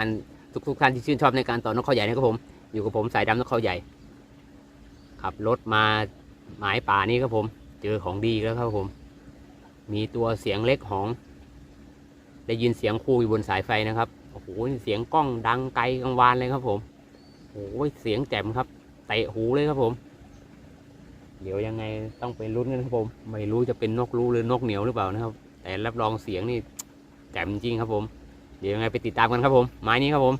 านทุกทุกท่านที่ชื่นชอบในการต่อนกเขาใหญ่นะครับผม อยู่กับผมสายดำนกเขาใหญ่ ขับรถมาหมายป่านี้ครับผม เจอของดีแล้วครับผม มีตัวเสียงเล็กหอง ได้ยินเสียงคู่อยู่บนสายไฟนะครับ โอ้โห เสียงกล้องดังไกลกังวานเลยครับผม โอ้โห เสียงแจ่มครับ เตะหูเลยครับผม เดี๋ยวยังไงต้องไปลุ้นกันครับผม ไม่รู้จะเป็นนกรู้หรือนกเหนียวหรือเปล่านะครับ แต่รับรองเสียงนี่แจ่มจริงครับผม เดี๋ยวยังไงไปติดตามกันครับผมไม้นี้ครับผม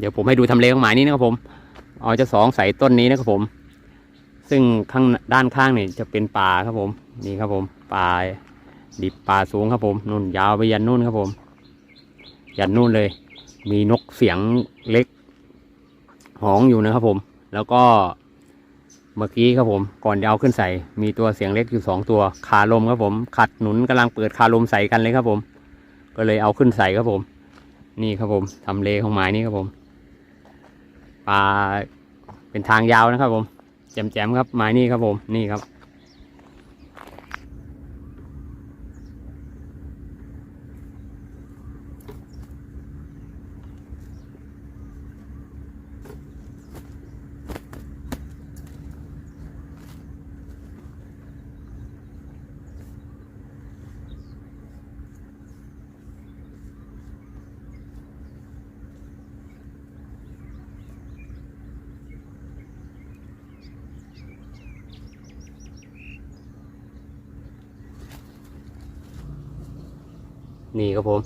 เดี๋ยวผมให้ดูทำเลของหมายนี้นะครับผมเอาจะสองใส่ต้นนี้นะครับผม ซึ่งข้างด้านข้างนี่จะเป็นป่าครับผม นี่ครับผมป่าดิบป่าสูงครับผมนู่นยาวไปยันนู่นครับผม ยันนู่นเลย มีนกเสียงเล็ก หองอยู่นะครับผม แล้วก็เมื่อกี้ครับผม ก่อนจะเอาขึ้นใส่ มีตัวเสียงเล็กอยู่สองตัวคาลมครับผม ขัดหนุนกำลังเปิดคาลมใส่กันเลยครับผม ก็เลยเอาขึ้นใส่ครับผม นี่ครับผมทำเลของไม้นี่ครับผม ป่าเป็นทางยาวนะครับผมแจมๆครับไม้นี่ครับผมนี่ครับ นี่ครับผม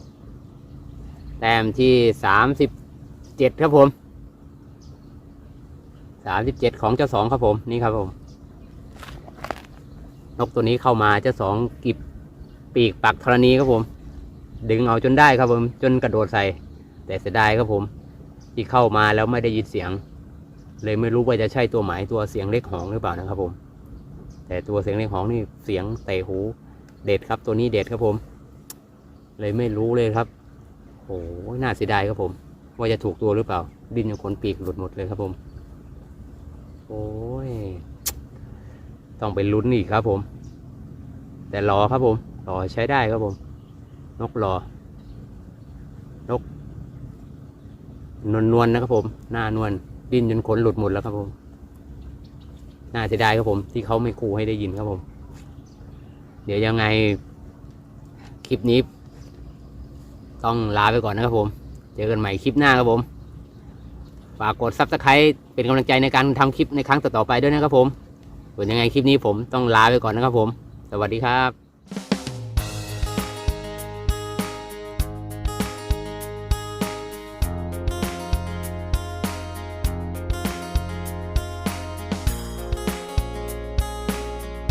แต้มที่สามสิบเจ็ดครับผมสามสิบเจ็ดของเจ้าสองครับผมนี่ครับผม นกตัวนี้เข้ามาเจ้าสองกิบปีกปักธรณีครับผม ดึงเอาจนได้ครับผม จนกระโดดใส่ แต่เสียดายครับผม ที่เข้ามาแล้วไม่ได้ยินเสียง เลยไม่รู้ว่าจะใช่ตัวหมายตัวเสียงเล็กหองหรือเปล่านะครับผม แต่ตัวเสียงเล็กหองนี่เสียงเตะหูเด็ดครับตัวนี้เด็ดครับผม เลยไม่รู้เลยครับโอ้น่าเสียดายครับผม ว่าจะถูกตัวหรือเปล่า ดินยังขนปีกหลุดหมดเลยครับผม โอ้ย ต้องไปลุ้นอีกครับผม แต่รอครับผมรอใช้ได้ครับผม นกรอนกนวลนวลนะครับผม หน้านวลดินจนขนหลุดหมดแล้วครับผม น่าเสียดายครับผม ที่เขาไม่คูให้ได้ยินครับผม เดี๋ยวยังไงคลิปนี้ ต้องลาไปก่อนนะครับผม เจอกันใหม่คลิปหน้าครับผม ฝากกดซับสไครต์เป็นกำลังใจในการทำคลิปในครั้งต่อๆไปด้วยนะครับผมส่วนยังไงคลิปนี้ผมต้องลาไปก่อนนะครับผม สวัสดีครับ